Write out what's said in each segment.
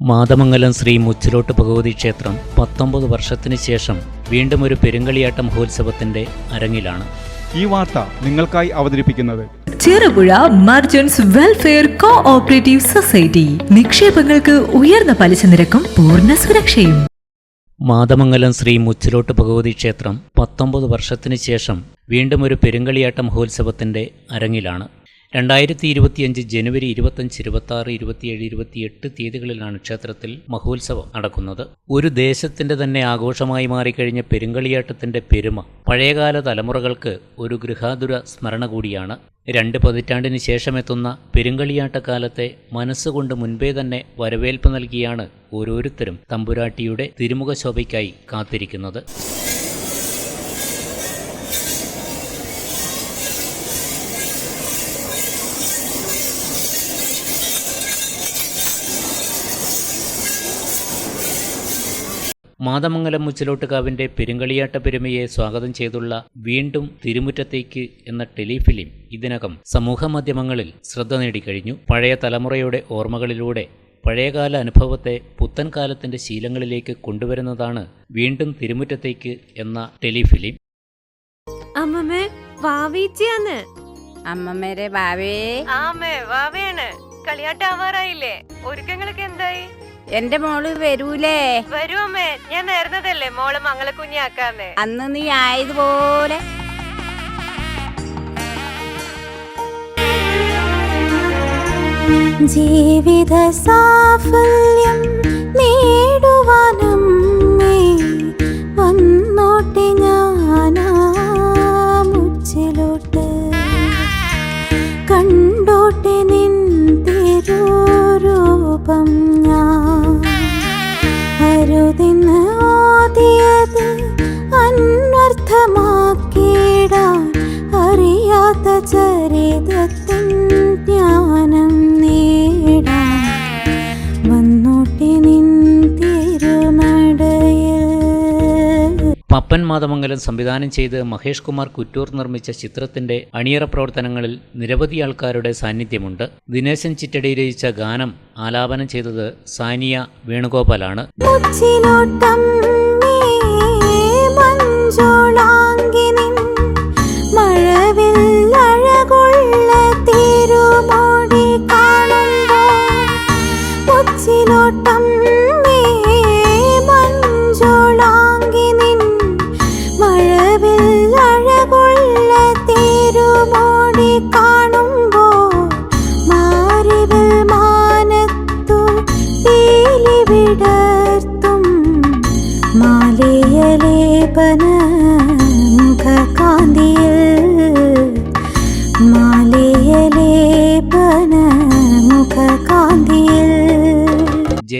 മാതമംഗലം ശ്രീ മുച്ചിലോട്ട് ഭഗവതി ക്ഷേത്രം പത്തൊമ്പത് വർഷത്തിന് ശേഷം വീണ്ടും ഒരു പെരുങ്കളിയാട്ട മഹോത്സവത്തിന്റെ അരങ്ങിലാണ്. ഈ വാർത്ത നിങ്ങൾക്കായി അവതരിപ്പിക്കുന്നത് Cherupuzha merchants welfare co operative society. നിക്ഷേപങ്ങൾക്ക് ഉയർന്ന പലിശ നിരക്കും പൂർണ സുരക്ഷയും. മാതമംഗലം ശ്രീ മുച്ചിലോട്ട് ഭഗവതി ക്ഷേത്രം പത്തൊമ്പത് വർഷത്തിന് ശേഷം വീണ്ടും ഒരു പെരുങ്കളിയാട്ട മഹോത്സവത്തിന്റെ അരങ്ങിലാണ്. രണ്ടായിരത്തി ഇരുപത്തിയഞ്ച് ജനുവരി ഇരുപത്തഞ്ച് ഇരുപത്തി ആറ് ഇരുപത്തിയേഴ് ഇരുപത്തിയെട്ട് തീയതികളിലാണ് ക്ഷേത്രത്തിൽ മഹോത്സവം നടക്കുന്നത്. ഒരു ദേശത്തിന്റെ തന്നെ ആഘോഷമായി മാറിക്കഴിഞ്ഞ പെരുങ്കളിയാട്ടത്തിന്റെ പെരുമ പഴയകാല തലമുറകൾക്ക് ഒരു ഗൃഹാതുര സ്മരണ കൂടിയാണ്. രണ്ട് പതിറ്റാണ്ടിന് ശേഷമെത്തുന്ന പെരുങ്കളിയാട്ടക്കാലത്തെ മനസ്സുകൊണ്ട് മുൻപേ തന്നെ വരവേൽപ്പ് നൽകിയാണ് ഓരോരുത്തരും തമ്പുരാട്ടിയുടെ തിരുമുഖ ശോഭയ്ക്കായി കാത്തിരിക്കുന്നത്. മാതമംഗലം മുച്ചിലോട്ടുകാവിന്റെ പെരുങ്കളിയാട്ട പെരുമയെ സ്വാഗതം ചെയ്തുള്ള വീണ്ടും തിരുമുറ്റത്തേക്ക് എന്ന ടെലിഫിലിം ഇതിനകം സമൂഹമാധ്യമങ്ങളിൽ ശ്രദ്ധ നേടിക്കഴിഞ്ഞു. പഴയ തലമുറയുടെ ഓർമ്മകളിലൂടെ പഴയകാല അനുഭവത്തെ പുത്തൻ കാലത്തിന്റെ ശീലങ്ങളിലേക്ക് കൊണ്ടുവരുന്നതാണ് വീണ്ടും തിരുമുറ്റത്തേക്ക് എന്ന ടെലിഫിലിം. അമ്മമ്മേ വാവീച്ചയാണ്. അമ്മമ്മേരെ ബാവേ ആമേ വാവയാണ് കളിയാട്ടാവാറായില്ലേ ഒരുക്കങ്ങളൊക്കെ എന്തായി? എന്റെ മോൾ വരൂലേ? വരൂ അമ്മേ. ഞാൻ നേർന്നതല്ലേ മോൾ മംഗളക്കുഞ്ഞാക്കാന്നേ. അന്ന് നീ ആയതുപോലെ. ജീവിത സാഫല്യം നേടുവാനും അറിയാത്ത ചരിതത്തിൻ ജ്ഞാനം നേടാൻ വന്നോട്ടെ നിൻ തിരുനടയിൽ. പപ്പൻ മാതമംഗലം സംവിധാനം ചെയ്ത് മഹേഷ് കുമാർ കുറ്റൂർ നിർമ്മിച്ച ചിത്രത്തിന്റെ അണിയറ പ്രവർത്തനങ്ങളിൽ നിരവധി ആൾക്കാരുടെ സാന്നിധ്യമുണ്ട്. ദിനേശൻ ചിറ്റടി രചിച്ച ഗാനം ആലാപനം ചെയ്തത് സാനിയ വേണുഗോപാലാണ്. മുച്ചിലോട്ടം നീ മഞ്ചോളാങ്കിനിൻ മഴവിൽ അഴകുള്ള തിരുമോടി കാണുമ്പോൾ മാറിവിൽ മാനത്തു പീലി വിടർത്തും മാലിയലേപന മുഖകാന്തിയിൽ മാലിയലേപന മുഖകാന്തിയിൽ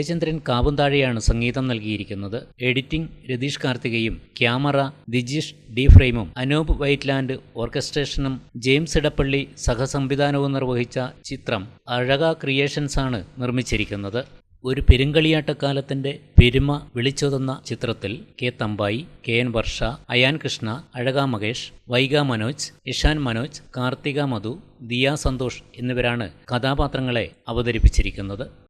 ജയചന്ദ്രൻ കാവുന്താഴെയാണ് സംഗീതം നൽകിയിരിക്കുന്നത്. എഡിറ്റിംഗ് രതീഷ് കാർത്തികയും ക്യാമറ ദിജിഷ് ഡി ഫ്രെയിമും. അനൂപ് വൈറ്റ്ലാൻഡ് ഓർക്കസ്ട്രേഷനും ജെയിംസ് ഇടപ്പള്ളി സഹസംവിധാനവും നിർവഹിച്ച ചിത്രം അഴക ക്രിയേഷൻസ് ആണ് നിർമ്മിച്ചിരിക്കുന്നത്. ഒരു പെരുങ്കളിയാട്ടക്കാലത്തിന്റെ പെരുമ വിളിച്ചോതുന്ന ചിത്രത്തിൽ K Thampayi K N Varsha Ayaan Krishna Azhaka Mahesh Vaiga Manoj Ishan Manoj Karthika Madhu Diya Santhosh എന്നിവരാണ് കഥാപാത്രങ്ങളെ അവതരിപ്പിച്ചിരിക്കുന്നത്.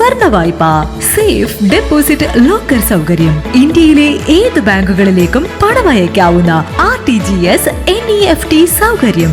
സ്വർണ വായ്പ സേഫ് ഡെപ്പോസിറ്റ് ലോക്കർ സൗകര്യം. ഇന്ത്യയിലെ ഏത് ബാങ്കുകളിലേക്കും പണമയക്കാവുന്ന R T G S N E F T സൗകര്യം.